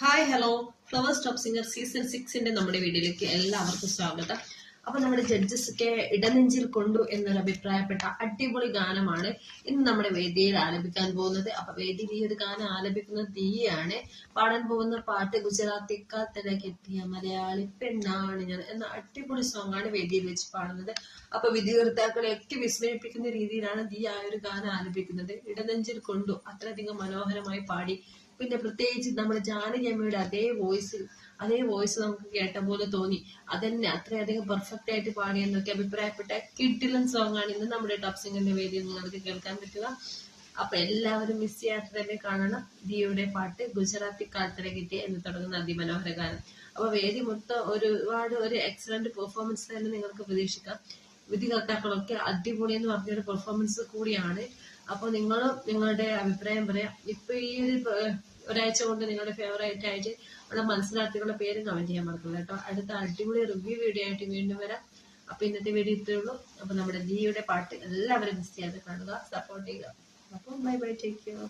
Hi hello flower stop singer season സിക്സിന്റെ നമ്മുടെ വീഡിയോയിലേക്ക് എല്ലാവർക്കും സ്വാഗതം. അപ്പൊ നമ്മുടെ ജഡ്ജസ് ഒക്കെ ഇടനെഞ്ചിൽ കൊണ്ടു എന്നൊരു അഭിപ്രായപ്പെട്ട അടിപൊളി ഗാനമാണ് ഇന്ന് നമ്മുടെ വേദിയിൽ ആലപിക്കാൻ പോകുന്നത്. അപ്പൊ വേദിയിൽ ഈ ഒരു ഗാനം ആലപിക്കുന്നത് തീയാണ് പാടാൻ പോകുന്ന പാട്ട് ഗുജറാത്തി ഗുജറാത്തിക്കാത്തിടക്കെത്തിയ മലയാളി പെണ്ണാണ് ഞാൻ എന്ന അടിപൊളി സോങ് ആണ് വേദിയിൽ വെച്ച് പാടുന്നത്. അപ്പൊ വിധികർത്താക്കളെയൊക്കെ വിസ്മയിപ്പിക്കുന്ന രീതിയിലാണ് ദീ ആ ഒരു ഗാനം ആലപിക്കുന്നത്. ഇടനെഞ്ചിൽ കൊണ്ടു അത്രയധികം മനോഹരമായി പാടി പിന്നെ പ്രത്യേകിച്ച് നമ്മുടെ ജാനകി അമ്മയുടെ അതേ വോയിസിൽ അതേ വോയിസ് നമുക്ക് കേട്ട പോലെ തോന്നി. അതന്നെ അത്രയധികം പെർഫെക്റ്റ് ആയിട്ട് പാടിയെന്നൊക്കെ അഭിപ്രായപ്പെട്ട കിട്ടിലൻ സോങ് ആണ് ഇന്ന് നമ്മുടെ ടോപ് സിംഗറിന്റെ വേദിയിൽ നിങ്ങൾക്ക് കേൾക്കാൻ പറ്റുക. അപ്പൊ എല്ലാവരും മിസ് ചെയ്യാത്ത തന്നെ കാണണം. ദിയുടെ പാട്ട് ഗുജറാത്തി കാത്തര കിട്ടിയ എന്ന് തുടങ്ങുന്ന അതിമനോഹര ഗാനം. അപ്പൊ വേദി മൊത്തം ഒരു ഒരുപാട് ഒരു എക്സലന്റ് പെർഫോമൻസ് തന്നെ നിങ്ങൾക്ക് പ്രതീക്ഷിക്കാം. വിധികർത്താക്കളൊക്കെ അടിപൊളി എന്ന് പറഞ്ഞൊരു പെർഫോമൻസ് കൂടിയാണ്. അപ്പോൾ നിങ്ങൾ നിങ്ങളുടെ അഭിപ്രായം പറയാം. ഇപ്പൊ ഈ ഒരു ഒരാഴ്ച കൊണ്ട് നിങ്ങളുടെ ഫേവറേറ്റ് ആയിട്ട് നമ്മുടെ മത്സരാർത്ഥികളുടെ പേര് കമന്റ് ചെയ്യാൻ മറക്കില്ല കേട്ടോ. അടുത്ത അടിപൊളി റിവ്യൂ വീഡിയോ ആയിട്ട് വീണ്ടും വരാം. അപ്പൊ ഇന്നത്തെ വീഡിയോ ഇത്രേ ഉള്ളൂ. അപ്പൊ നമ്മുടെ ജിയുടെ പാട്ട് എല്ലാവരും മിസ് ചെയ്യാതെ കാണുക സപ്പോർട്ട് ചെയ്യുക. അപ്പോൾ ബൈ ബൈ ടേക്ക് കെയർ